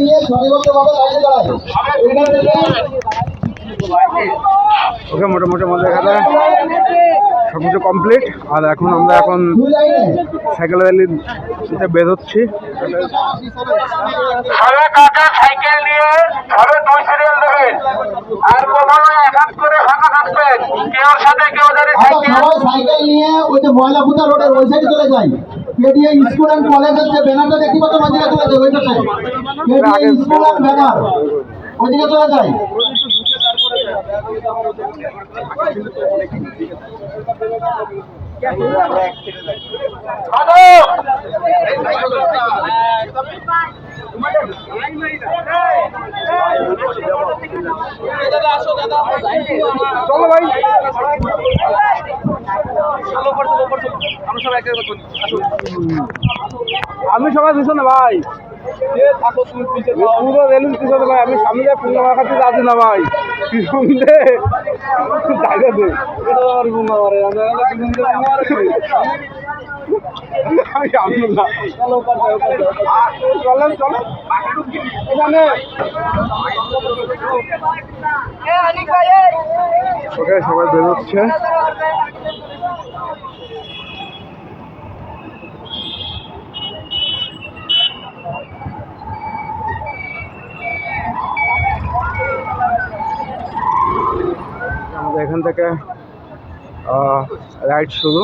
নিয়ে সারিবদ্ধভাবে লাইনে দাঁড়ায় এখান ওকে মোটামুটি আমাদের এখানে সব কিছু কমপ্লিট আর এখন আমরা এখন সাইকেল র্যালিতে বের হচ্ছি। সাইকেল নিয়ে সবে দুই সিরিয়াল দেবেন আর কখনো এক হাত করে ফাঁকা থাকবেন। কেউ সাথে কেউ যদি সাইকেল সাইকেল নিয়ে ওই যে ময়লাপুতা রোডের ওই সাইডে চলে যায়। কেডিএ স্কুল অ্যান্ড কলেজের যে ব্যানারটা দেখতে পাচ্ছ ওইদিকে চলে যায় ওইটা side. KDA school and banner. ওইদিকে চলে যায়। চলো ভাই। আমি সবাই পিছনে ভাই। পুরো রেলুন পিছনে ভাই আমি সামনে যায় পুঙ্গা মাখাতে যাচ্ছি না ভাই। পিছন দে। জায়গা দে আমার চলেন চলেন। এখানে। ওকে সবাই বেরোচ্ছে। এখান থেকে রাইড শুরু।